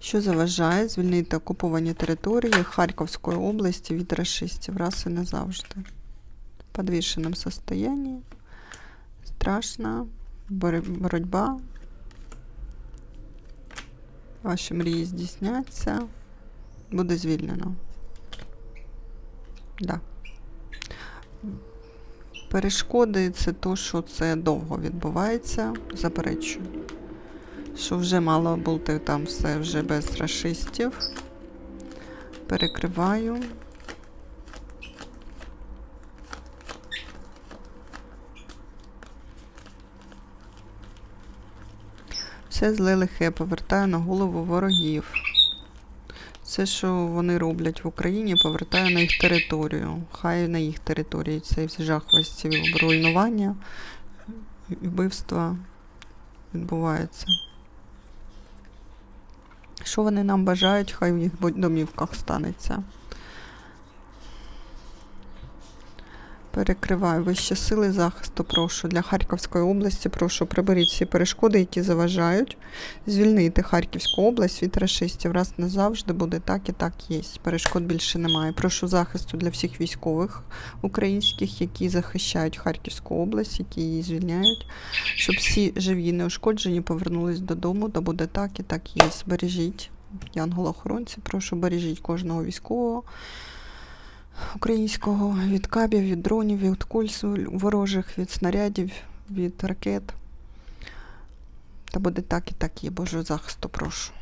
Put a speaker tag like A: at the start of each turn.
A: що заважає звільнити окуповані території Харківської області від расистів раз і назавжди. В подвішеному состоянні. Страшна боротьба. Ваші мрії здійсняться. Буде звільнено. Да. Перешкоди це то, що це довго відбувається. Заперечую. Що вже мало бути там все вже без расистів. Перекриваю. Все зле лихе повертаю на голову ворогів. Все, що вони роблять в Україні, повертаю на їх територію. Хай на їх території цей жах весь руйнування вбивства відбувається. Що вони нам бажають, хай в їх домівках станеться. Перекриваю вищі сили захисту, прошу для Харківської області. Прошу приберіть всі перешкоди, які заважають. Звільнити Харківську область від расистів. Раз назавжди буде так і так є. Перешкод більше немає. Прошу захисту для всіх військових українських, які захищають Харківську область, які її звільняють. Щоб всі живі неушкоджені повернулись додому, то буде так і так є. Бережіть. Янголохоронці, прошу бережіть кожного військового українського від кабів, від дронів, від куль ворожих, від снарядів, від ракет. Та буде так і так є. Божого захисту, прошу.